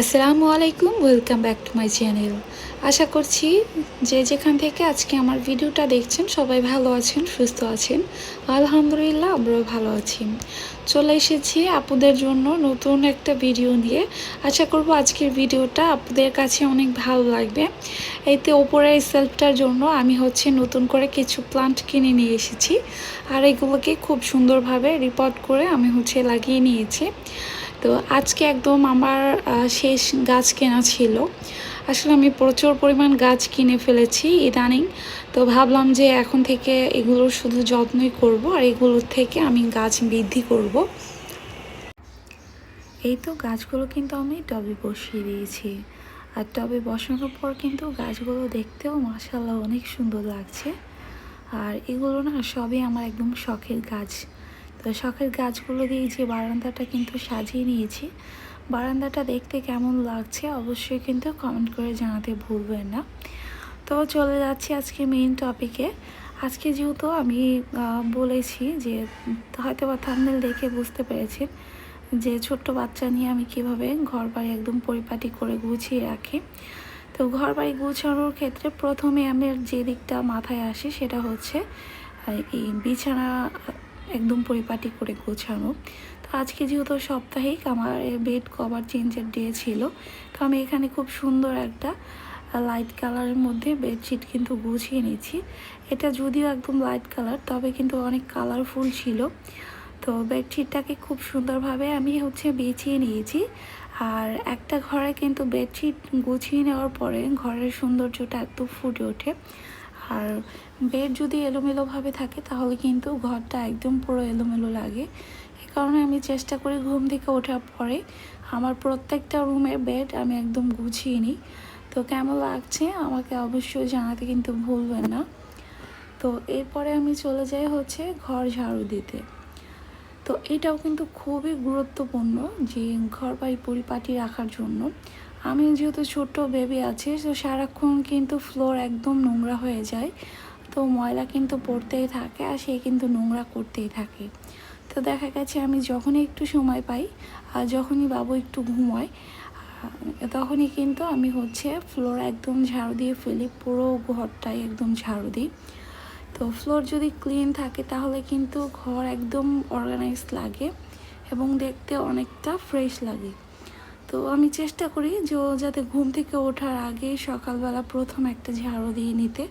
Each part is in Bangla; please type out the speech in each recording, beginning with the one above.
আসসালামু আলাইকুম welcome back to my channel আশা করছি যে যেখান থেকে আজকে আমার ভিডিওটা দেখছেন, সবাই ভালো আছেন, সুস্থ আছেন। আলহামদুলিল্লাহ, আমরাও ভালো আছি। চলে এসেছি আপুদের জন্য নতুন একটা ভিডিও নিয়ে। আশা করব আজকের ভিডিওটা আপুদের কাছে অনেক ভালো লাগবে। এতে ওপরের সেলফটার জন্য আমি হচ্ছে নতুন করে কিছু প্লান্ট কিনে নিয়ে এসেছি। আর এগুলোকে খুব সুন্দরভাবে রিপোর্ট করে আমি হচ্ছে লাগিয়ে নিয়েছি। তো আজকে একদম আমার শেষ গাছ কেনা ছিল। আসলে আমি প্রচুর পরিমাণ গাছ কিনে ফেলেছি ইদানিং। তো ভাবলাম যে এখন থেকে এগুলোর শুধু যত্নই করব আর এগুলোর থেকে আমি গাছ বৃদ্ধি করব। এই তো গাছগুলো কিন্তু আমি টবে বসিয়ে দিয়েছি। আর টবে বসানোর পর কিন্তু গাছগুলো দেখতেও মাসাল্লাহ অনেক সুন্দর লাগছে। আর এগুলো না সবই আমার একদম শখের গাছ। তো শখের গাছগুলো দিয়ে যে বারান্দাটা কিন্তু সাজিয়ে নিয়েছি। বারান্দাটা দেখতে কেমন লাগছে অবশ্যই কিন্তু কমেন্ট করে জানাতে ভুলবেন না। তো চলে যাচ্ছি আজকে মেইন টপিকে আজকে যেহেতু আমি বলেছি যে হয়তো বা থাম্বনেল দেখে বুঝতে পেরেছেন যে ছোট্ট বাচ্চা নিয়ে আমি কীভাবে ঘর বাড়ি একদম পরিপাটি করে গুছিয়ে রাখি। তো ঘর বাড়ি গুছানোর ক্ষেত্রে প্রথমে আমার যে দিকটা মাথায় আসে সেটা হচ্ছে এই বিছানা একদম পরিপাটি করে গোছানো। আজকে যেহেতু সাপ্তাহিক, আমার বেড কভার চেঞ্জের ডে ছিল। আমি এখানে খুব সুন্দর একটা লাইট কালারের মধ্যে বেডশিট কিন্তু গুছিয়ে নিয়েছি এটা যদিও একদম লাইট কালার তবে কিন্তু অনেক কালারফুল ছিল। তো বেডশিটটাকে খুব সুন্দরভাবে আমি হচ্ছে বেছিয়ে নিয়েছি। আর একটা ঘরে কিন্তু বেডশিট গুছিয়ে নেওয়ার পরে ঘরের সৌন্দর্যটা একদম ফুটে ওঠে। আর বেড যদি এলোমেলোভাবে থাকে, তাহলে কিন্তু ঘরটা একদম পুরো এলোমেলো লাগে। কারণে আমি চেষ্টা করি ঘুম থেকে ওঠার পরে। আমার প্রত্যেকটা রুমের বেড আমি একদম গুছিয়ে নিই। তো কেমন লাগছে আমাকে অবশ্যই জানাতে কিন্তু ভুলবেন না। তো এরপরে আমি চলে যাই হচ্ছে ঘর ঝাড়ু দিতে। তো এটাও কিন্তু খুবই গুরুত্বপূর্ণ যে ঘর বাড়ি পরিপাটি রাখার জন্য। আমি যেহেতু ছোট্ট বেবি আছে, তো সারাক্ষণ কিন্তু ফ্লোর একদম নোংরা হয়ে যায়। তো ময়লা কিন্তু পড়তেই থাকে আর সে কিন্তু নোংরা করতেই থাকে। তো দেখা গেছে আমি যখনই একটু সময় পাই আর যখনই বাবু একটু ঘুমোয় তখনই কিন্তু আমি হচ্ছে ফ্লোর একদম ঝাড়ু দিয়ে ফেলি, পুরো ঘরটাই একদম ঝাড়ু দিই। তো ফ্লোর যদি ক্লিন থাকে তাহলে কিন্তু ঘর একদম অর্গানাইজ লাগে এবং দেখতে অনেকটা ফ্রেশ লাগে। তো আমি চেষ্টা করি যে ও যাতে ঘুম থেকে ওঠার আগে সকালবেলা প্রথম একটা ঝাড়ু দিয়ে নিতে।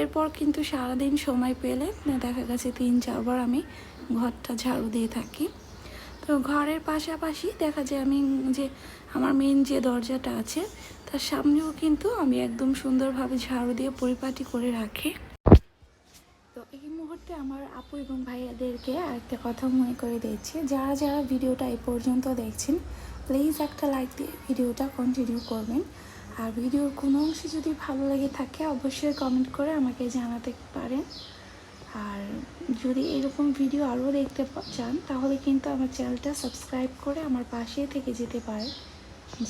এরপর কিন্তু সারাদিন সময় পেলে, দেখা গেছে তিন চারবার আমি ঘরটা ঝাড়ু দিয়ে থাকি। তো ঘরের পাশাপাশি দেখা যায় আমি যে আমার মেন যে দরজাটা আছে, তার সামনেও কিন্তু আমি একদম সুন্দরভাবে ঝাড়ু দিয়ে পরিপাটি করে রাখি। তো এই মুহূর্তে আমার আপু এবং ভাইয়াদেরকে আরেকটা কথা মনে করে দিচ্ছি যারা যারা ভিডিওটা এই পর্যন্ত দেখছেন প্লিজ একটা লাইক দিয়ে ভিডিওটা কন্টিনিউ করবেন। আর ভিডিওর কোনো অংশে যদি ভালো লেগে থাকে, অবশ্যই কমেন্ট করে আমাকে জানাতে পারেন। আর যদি এরকম ভিডিও আরও দেখতে চান, তাহলে কিন্তু আমার চ্যানেলটা সাবস্ক্রাইব করে আমার পাশে থেকে যেতে পারে।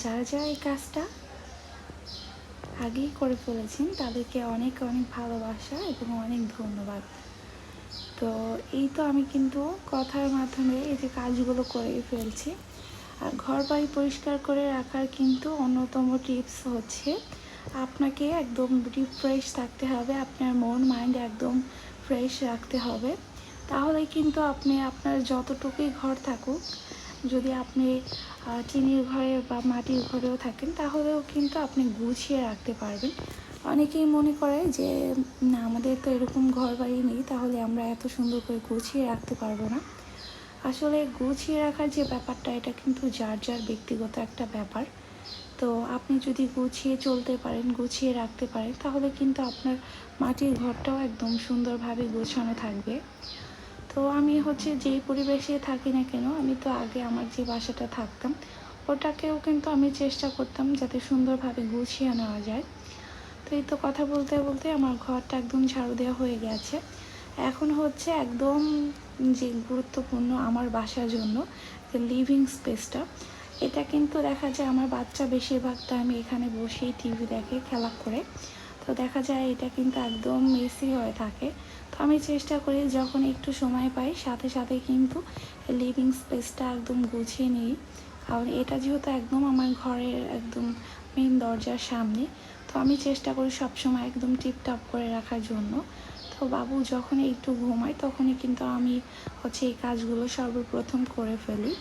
যারা যারা এই কাজটা আগেই করে ফেলেছেন, তাদেরকে অনেক অনেক ভালোবাসা এবং অনেক ধন্যবাদ। তো এই তো আমি কিন্তু কথার মাধ্যমে এই যে কাজগুলো করে ফেলছি। আর ঘর বাড়ি পরিষ্কার করে রাখার কিন্তু অন্যতম টিপস হচ্ছে, আপনাকে একদম রিফ্রেশ থাকতে হবে, আপনার মন মাইন্ড একদম ফ্রেশ রাখতে হবে। তাহলে কিন্তু আপনি আপনার যতটুকুই ঘর থাকুক, যদি আপনি টিনের ঘরে বা মাটির ঘরেও থাকেন, তাহলেও কিন্তু আপনি গুছিয়ে রাখতে পারবেন। অনেকেই মনে করে যে, না, আমাদের তো এরকম ঘর বাড়ি নেই, তাহলে আমরা এত সুন্দর করে গুছিয়ে রাখতে পারব না। আসলে গুছিয়ে রাখার যে ব্যাপারটা, এটা কিন্তু যার যার ব্যক্তিগত একটা ব্যাপার। তো আপনি যদি গুছিয়ে চলতে পারেন, গুছিয়ে রাখতে পারেন, তাহলে কিন্তু আপনার মাটির ঘরটাও একদম সুন্দরভাবে গোছানো থাকবে। তো আমি হচ্ছে যেই পরিবেশে থাকি না কেন, আমি তো আগে আমার যে বাসাটা থাকতাম, ওটাকেও কিন্তু আমি চেষ্টা করতাম যাতে সুন্দরভাবে গুছিয়ে নেওয়া যায়। তো এই তো কথা বলতে বলতে আমার ঘরটা একদম ঝাড়ু দেওয়া হয়ে গেছে। এখন হচ্ছে একদম যে গুরুত্বপূর্ণ আমার বাসার জন্য লিভিং স্পেসটা এটা কিন্তু দেখা যায় আমার বাচ্চা বেশিরভাগ টাইম এখানে বসেই টিভি দেখে, খেলা করে। তো দেখা যায় এটা কিন্তু একদম মেসি হয়ে থাকে। তো আমি চেষ্টা করি যখন একটু সময় পাই, সাথে সাথে কিন্তু লিভিং স্পেসটা একদম গুছিয়ে নিই। কারণ এটা যেহেতু একদম আমার ঘরের একদম মেন দরজার সামনে, তো আমি চেষ্টা করি সবসময় একদম টিপটাপ করে রাখার জন্য। তো বাবু যখন একটু ঘুমায়, তখনই কিন্তু আমি হচ্ছে এই কাজগুলো সর্বপ্রথম করে ফেলি।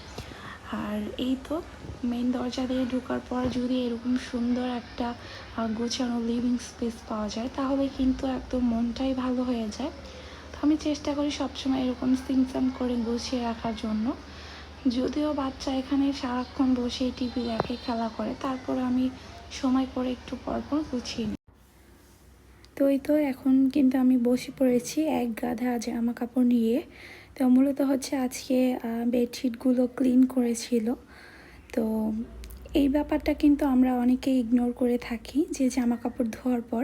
আর এই তো মেন দরজা দিয়ে ঢোকার পর যদি এরকম সুন্দর একটা গোছানো লিভিং স্পেস পাওয়া যায়, তাহলে কিন্তু একদম মনটাই ভালো হয়ে যায়। তো আমি চেষ্টা করি সবসময় এরকম সিমসাম করে গুছিয়ে রাখার জন্য। যদিও বাচ্চা এখানে সারাক্ষণ বসে টিভি দেখে, খেলা করে, তারপর আমি সময় করে একটু পর পর গুছিয়ে নিই। তো এই তো এখন কিন্তু আমি বসে পড়েছি এক গাধা জামা কাপড় নিয়ে। তো মূলত হচ্ছে আজকে বেডশিটগুলো ক্লিন করেছিল। তো এই ব্যাপারটা কিন্তু আমরা অনেকেই ইগনোর করে থাকি যে জামা কাপড় ধোয়ার পর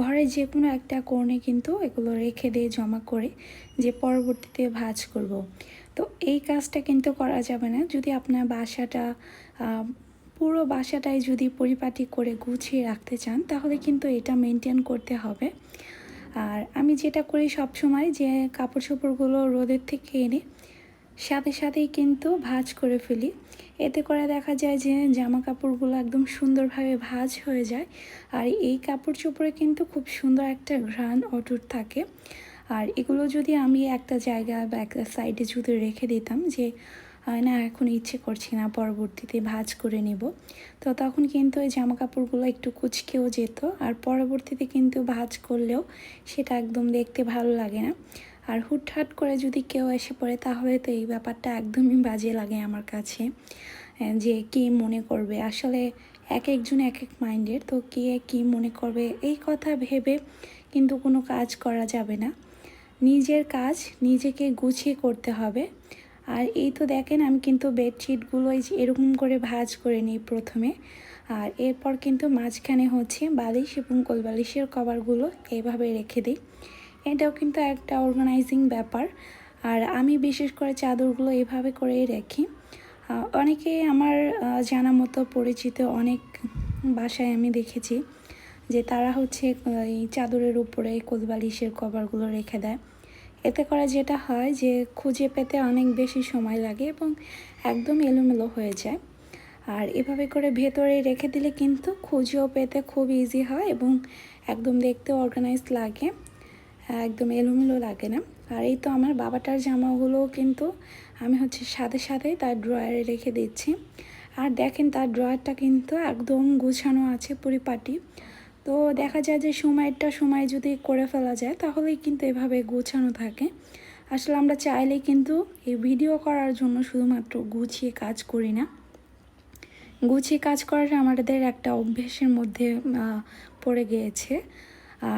ঘরে যে কোনো একটা কোণে কিন্তু এগুলো রেখে দিয়ে জমা করে যে পরবর্তীতে ভাঁজ করব। তো এই কাজটা কিন্তু করা যাবে না। যদি আপনার বাসাটা পুরো বাসাটাই যদি পরিপাটি করে গুছিয়ে রাখতে চান, তাহলে কিন্তু এটা মেনটেন করতে হবে। আর আমি যেটা করি সব সময় যে কাপড় চোপড়গুলো রোদের থেকে এনে সাথে সাথেই কিন্তু ভাজ করে ফেলি। এতে করে দেখা যায় যে জামা কাপড়গুলো একদম সুন্দরভাবে ভাঁজ হয়ে যায় আর এই কাপড় চোপড়ে কিন্তু খুব সুন্দর একটা ঘ্রাণ অটুট থাকে। আর এগুলো যদি আমি একটা জায়গা বা একটা সাইডে যদি রেখে দিতাম যে আহ, না এখন ইচ্ছে করছে না পরবর্তীতে ভাজ করে নেব। তো তখন কিন্তু এই জামা কাপড়গুলো একটু কুচকেও যেত আর পরবর্তীতে কিন্তু ভাজ করলেও সেটা একদম দেখতে ভালো লাগে না। আর হুটহাট করে যদি কেউ এসে পড়ে তাহলে তো এই ব্যাপারটা একদমই বাজে লাগে আমার কাছে যে কি মনে করবে। আসলে এক একজন এক এক মাইন্ডের তো কে কি মনে করবে এই কথা ভেবে কিন্তু কোনো কাজ করা যাবে না। নিজের কাজ নিজেকে গুছিয়ে করতে হবে। আর এই তো দেখেন, আমি কিন্তু বেডশিটগুলো এই এরকম করে ভাঁজ করে নিই প্রথমে। আর এরপর কিন্তু মাঝখানে হচ্ছে বালিশ এবং কোলবালিশের কভারগুলো এইভাবে রেখে দিই। এটাও কিন্তু একটা অর্গানাইজিং ব্যাপার। আর আমি বিশেষ করে চাদরগুলো এভাবে করেই রাখি। অনেকে আমার জানা মতো পরিচিত অনেক বাসায় আমি দেখেছি যে তারা হচ্ছে এই চাদরের উপরে কোলবালিশের কভারগুলো রেখে দেয়। এতে করে যেটা হয় যে খুঁজে পেতে অনেক বেশি সময় লাগে এবং একদম এলোমেলো হয়ে যায়। আর এভাবে করে ভেতরে রেখে দিলে কিন্তু খুঁজেও পেতে খুব ইজি হয় এবং একদম দেখতে অর্গানাইজ লাগে, একদম এলোমেলো লাগে না। আর এই তো আমার বাবাটার জামাগুলোও কিন্তু আমি হচ্ছে সাথে সাথে তার ড্রয়ারে রেখে দিচ্ছি। আর দেখেন তার ড্রয়ারটা কিন্তু একদম গুছানো আছে পরিপাটি। তো দেখা যায় যে সময়টা সময় যদি করে ফেলা যায়, তাহলেই কিন্তু এভাবে গোছানো থাকে। আসলে আমরা চাইলে কিন্তু এই ভিডিও করার জন্য শুধুমাত্র গুছিয়ে কাজ করি না। গুছিয়ে কাজ করাটা আমাদের একটা অভ্যেসের মধ্যে পড়ে গিয়েছে।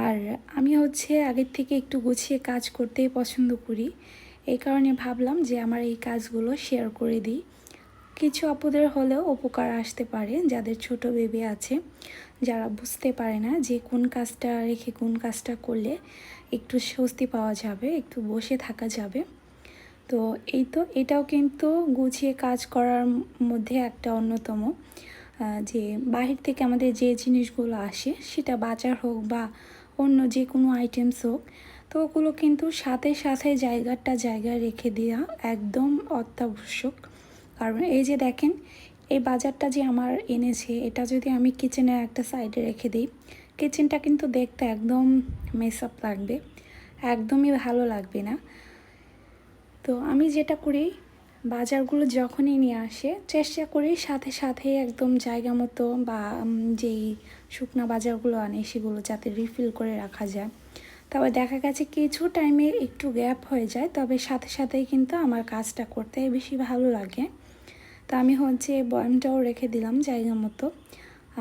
আর আমি হচ্ছে আগের থেকে একটু গুছিয়ে কাজ করতেই পছন্দ করি। এই কারণে ভাবলাম যে আমার এই কাজগুলো শেয়ার করে দিই। কিছু আপুদের হলেও উপকার আসতে পারে, যাদের ছোট বেবি আছে। যারা বুঝতে পারে না যে কোন কাজটা রেখে কোন কাজটা করলে একটু স্বস্তি পাওয়া যাবে, একটু বসে থাকা যাবে। তো এই তো, এটাও কিন্তু গুছিয়ে কাজ করার মধ্যে একটা অন্যতম যে বাহির থেকে আমাদের যে জিনিসগুলো আসে সেটা বাজার হোক বা অন্য যে কোনো আইটেমস হোক, তো ওগুলো কিন্তু সাথে সাথে জায়গাটা জায়গায় রেখে দেওয়া একদম অত্যাবশ্যক। কারণ এই যে দেখেন এই বাজারটা যে আমার এনেছে, এটা যদি আমি কিচেনের একটা সাইডে রেখে দিই কিচেনটা কিন্তু দেখতে একদম মেস আপ লাগবে, একদমই ভালো লাগবে না। তো আমি যেটা করি, বাজারগুলো যখনই নিয়ে আসে, চেষ্টা করি সাথে সাথে একদম জায়গা মতো বা যেই শুকনা বাজারগুলো আনে, সেগুলো যাতে রিফিল করে রাখা যায়। তবে দেখা গেছে কিছু টাইমে একটু গ্যাপ হয়ে যায়, তবে সাথে সাথেই কিন্তু আমার কাজটা করতে বেশি ভালো লাগে। তো আমি হচ্ছে বয়ামটাও রেখে দিলাম জায়গা মতো।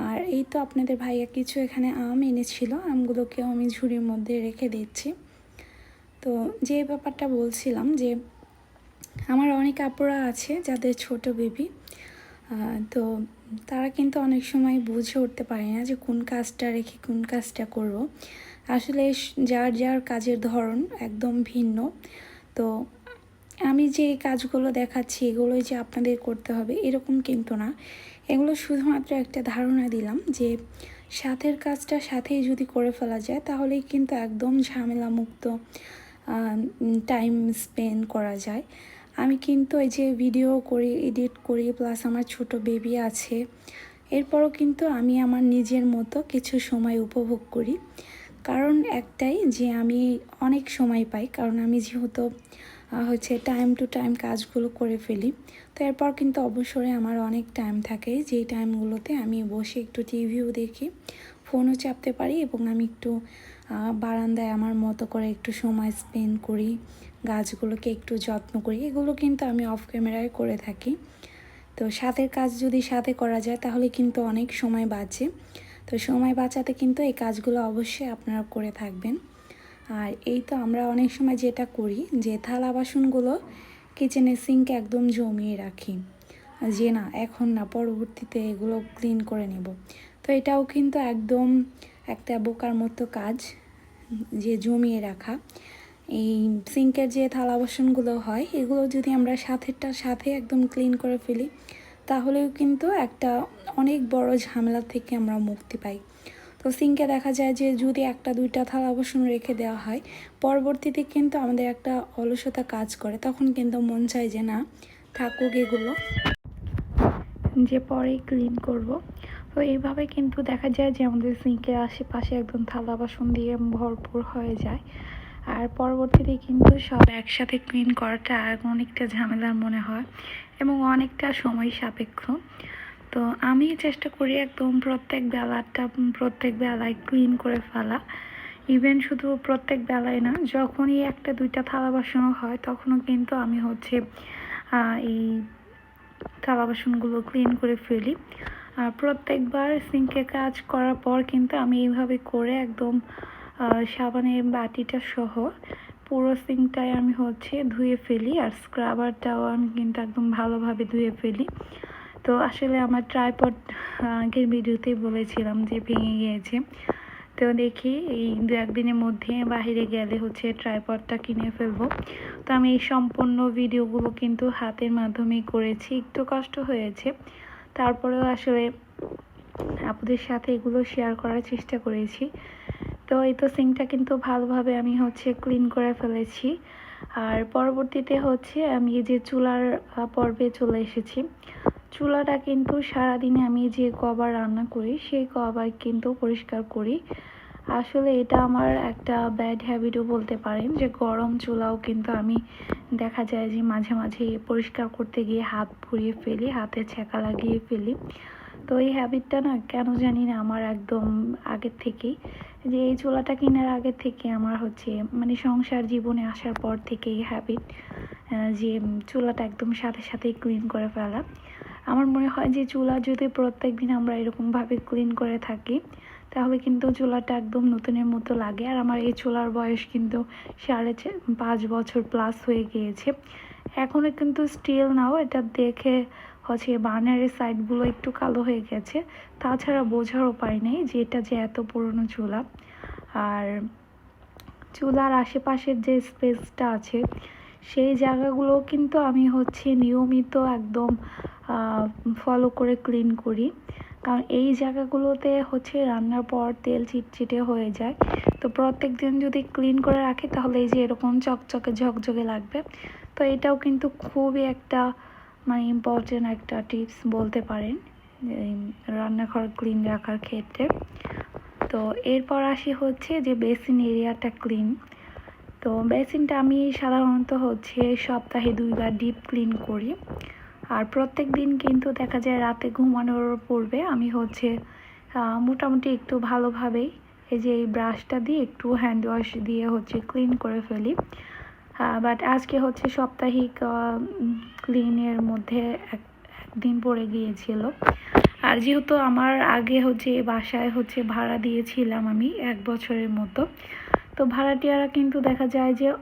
আর এই তো আপনাদের ভাইয়া কিছু এখানে আম এনেছিল, আমগুলোকেও আমি ঝুড়ির মধ্যে রেখে দিচ্ছি। তো যে ব্যাপারটা বলছিলাম যে, আমার অনেক আপুরা আছে যাদের ছোট বেবি তো তারা কিন্তু অনেক সময় বুঝে উঠতে পারে না যে কোন কাজটা রেখে কোন কাজটা করব। আসলে যার যার কাজের ধরন একদম ভিন্ন। তো আমি যে কাজগুলো দেখাচ্ছি, এগুলোই যে আপনাদের করতে হবে, এরকম কিন্তু না। এগুলো শুধুমাত্র একটা ধারণা দিলাম যে, সাথের কাজটা সাথেই যদি করে ফেলা যায়, তাহলেই কিন্তু একদম ঝামেলামুক্ত টাইম স্পেন্ড করা যায়। আমি কিন্তু এই যে ভিডিও করি এডিট করি প্লাস আমার ছোট বেবি আছে, এরপরও কিন্তু আমি আমার নিজের মতো কিছু সময় উপভোগ করি। কারণ একটাই যে আমি অনেক সময় পাই, কারণ আমি যেহেতু হচ্ছে টাইম টু টাইম কাজগুলো করে ফেলি, তো এরপর কিন্তু অবসরে আমার অনেক টাইম থাকে। যেই টাইমগুলোতে আমি বসে একটু টিভিও দেখি ফোনও চাপতে পারি এবং আমি একটু বারান্দায় আমার মতো করে একটু সময় স্পেন্ড করি, গাছগুলোকে একটু যত্ন করি, এগুলো কিন্তু আমি অফ ক্যামেরায় করে থাকি। তো সাথের কাজ যদি সাথে করা যায়, তাহলে কিন্তু অনেক সময় বাঁচে। তো সময় বাঁচাতে কিন্তু এই কাজগুলো অবশ্যই আপনারা করে থাকবেন। আর এই তো আমরা অনেক সময় যেটা করি যে থালা বাসনগুলো কিচেনের সিঙ্কে একদম জমিয়ে রাখি। যে না, এখন না, পরবর্তীতে এগুলো ক্লিন করে নেব। তো এটাও কিন্তু একদম একটা বোকার মতো কাজ যে জমিয়ে রাখা। এই সিঙ্কের যে থালা বাসনগুলো হয়, এগুলো যদি আমরা সাথেরটা সাথে একদম ক্লিন করে ফেলি তাহলেও কিন্তু একটা অনেক বড় ঝামেলা থেকে আমরা মুক্তি পাই। তো সিঙ্কে দেখা যায় যে যদি একটা, দুইটা থালা বাসন রেখে দেওয়া হয়, পরবর্তীতে কিন্তু আমাদের একটা অলসতা কাজ করে। তখন কিন্তু মন চায় যে না, থাকুক এগুলো। যে পরেই ক্লিন করব। তো এইভাবে কিন্তু দেখা যায় যে আমাদের সিঙ্কের আশেপাশে একদম থালা বাসন দিয়ে ভরপুর হয়ে যায়। আর পরবর্তীতে কিন্তু সব একসাথে ক্লিন করাটা অনেকটা ঝামেলার মনে হয় এবং অনেকটা সময় সাপেক্ষ। তো আমি চেষ্টা করি একদম প্রত্যেক বেলাটা প্রত্যেক বেলায় ক্লিন করে ফেলা। ইভেন শুধু প্রত্যেক বেলায় না, যখনই একটা দুইটা থালা বাসনও হয়, তখনও কিন্তু আমি হচ্ছে এই থালা বাসনগুলো ক্লিন করে ফেলি। আর প্রত্যেকবার সিঙ্কে কাজ করার পর কিন্তু আমি এইভাবে করে একদম সাবানের বাটিটা সহ পুরো সিঙ্কটাই আমি হচ্ছে ধুয়ে ফেলি আর স্ক্রাবারটাও আমি কিন্তু একদম ভালোভাবে ধুয়ে ফেলি। তো আসলে আমার ট্রাইপড আগের ভিডিওতেই বলেছিলাম যে ভেঙে গিয়েছে। তো দেখি এই দু একদিনের মধ্যে বাইরে গেলে হচ্ছে ট্রাইপডটা কিনে ফেলব। তো আমি এই সম্পূর্ণ ভিডিওগুলো কিন্তু হাতের মাধ্যমেই করেছি, একটু কষ্ট হয়েছে। তারপরেও আসলে আপুদের সাথে এগুলো শেয়ার করার চেষ্টা করেছি। তো এই তো সিঙ্কটা কিন্তু ভালোভাবে আমি হচ্ছে ক্লিন করে ফেলেছি। আর পরবর্তীতে হচ্ছে আমি এই যে চুলার পর্বে চলে এসেছি। চুলাটা কিন্তু সারাদিনে আমি যে কবার রান্না করি, সেই কবার কিন্তু পরিষ্কার করি। আসলে এটা আমার একটা ব্যাড হ্যাবিটও বলতে পারেন যে গরম চুলাও কিন্তু আমি দেখা যায় যে মাঝে মাঝে পরিষ্কার করতে গিয়ে হাত পুড়িয়ে ফেলি, হাতে ছ্যাঁকা লাগিয়ে ফেলি। তো এই হ্যাবিটটা না কেন জানি না আমার একদম আগের থেকেই যে এই চুলাটা কেনার আগে থেকে আমার হচ্ছে মানে সংসার জীবনে আসার পর থেকে এই হ্যাবিট যে চুলাটা একদম সাথে সাথেই ক্লিন করে ফেলা। আমার মনে হয় যে চুলা যদি প্রত্যেক দিন আমরা এরকমভাবে ক্লিন করে থাকি, তাহলে কিন্তু চুলাটা একদম নতুনের মতো লাগে। আর আমার এই চুলার বয়স কিন্তু সাড়ে পাঁচ বছর প্লাস হয়ে গিয়েছে। এখনও কিন্তু স্টিল নাও, এটা দেখে হচ্ছে বার্নারের সাইডগুলো একটু কালো হয়ে গেছে। তাছাড়া বোঝার উপায় নেই যে এটা যে এত পুরনো চুলা। আর চুলার আশেপাশের যে স্পেসটা আছে, সেই জায়গাগুলো কিন্তু আমি হচ্ছে নিয়মিত একদম ফলো করে ক্লিন করি। কারণ এই জায়গাগুলোতে হচ্ছে রান্নার পর তেল চিটচিটে হয়ে যায়। তো প্রত্যেক দিন যদি ক্লিন করে রাখি, তাহলে এই যে এরকম চকচকে ঝকঝকে লাগবে। তো এটাও কিন্তু খুবই একটা মানে ইম্পর্টেন্ট একটা টিপস বলতে পারেন রান্নাঘর ক্লিন রাখার ক্ষেত্রে। তো এরপর আসি হচ্ছে যে বেসিন এরিয়াটা ক্লিন তো বেসিনটা আমি সাধারণত হচ্ছে সপ্তাহে দুইবার ডিপ ক্লিন করি। আর প্রত্যেক দিন কিন্তু দেখা যায় রাতে ঘুমানোর পূর্বে আমি হচ্ছে মোটামুটি একটু ভালোভাবেই এই যে এই ব্রাশটা দিয়ে একটু হ্যান্ড ওয়াশ দিয়ে হচ্ছে ক্লিন করে ফেলি। বাট আজকে হচ্ছে সাপ্তাহিক ক্লিনের মধ্যে এক, একদিন পড়ে গিয়েছিল। আর যেহেতু আমার আগে হচ্ছে বাসায় হচ্ছে ভাড়া দিয়েছিলাম আমি এক বছরের মতো, তো ভাড়াটিয়ারা কিন্তু দেখা যায় যে,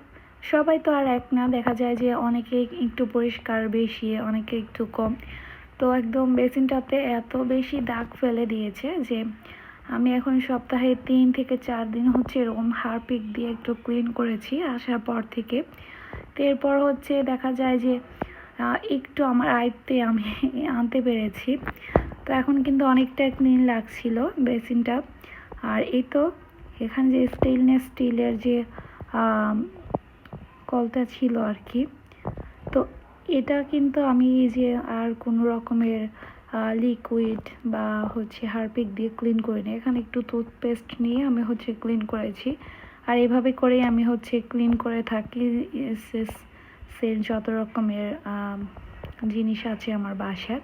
সবাই তো আর এক না, দেখা যায় যে অনেকে একটু পরিষ্কার বেশি, অনেকে একটু কম। তো একদম বেসিনটাতে এত বেশি দাগ ফেলে দিয়েছে যে আমি এখন সপ্তাহে তিন থেকে চার দিন হচ্ছে এরকম হারপিক দিয়ে একটু ক্লিন করেছি আসার পর থেকে। তো এরপর হচ্ছে দেখা যায় যে একটু আমার আয়ত্তে আমি আনতে পেরেছি। তো এখন কিন্তু অনেকটা ক্লিন লাগছিল বেসিনটা। আর এই তো এখানে যে স্টেইনলেস স্টিলের যে কলটা ছিল আর কি। তো এটা কিন্তু আমি এই যে আর কোনো রকমের লিকুইড বা হচ্ছে হারপিক দিয়ে ক্লিন করে করিনি এখানে একটু টুথপেস্ট নিয়ে আমি হচ্ছে ক্লিন করেছি। আর এভাবে করেই আমি হচ্ছে ক্লিন করে থাকি। সে যত রকমের জিনিস আছে আমার বাসায়।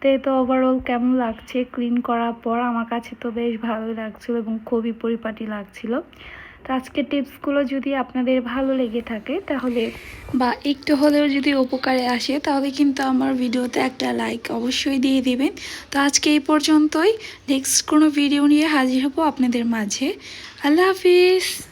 তো তো ওভারঅল কেমন লাগছে? ক্লিন করার পর আমার কাছে তো বেশ ভালোই লাগছিল এবং খুবই পরিপাটি লাগছিল। তো আজকের টিপসগুলো যদি আপনাদের ভালো লেগে থাকে, তাহলে বা একটু হলেও যদি উপকারে আসে, তাহলে কিন্তু আমার ভিডিওতে একটা লাইক অবশ্যই দিয়ে দিবেন। তো আজকে এই পর্যন্তই। নেক্সট কোনো ভিডিও নিয়ে হাজির হব আপনাদের মাঝে। আল্লাহ হাফিজ।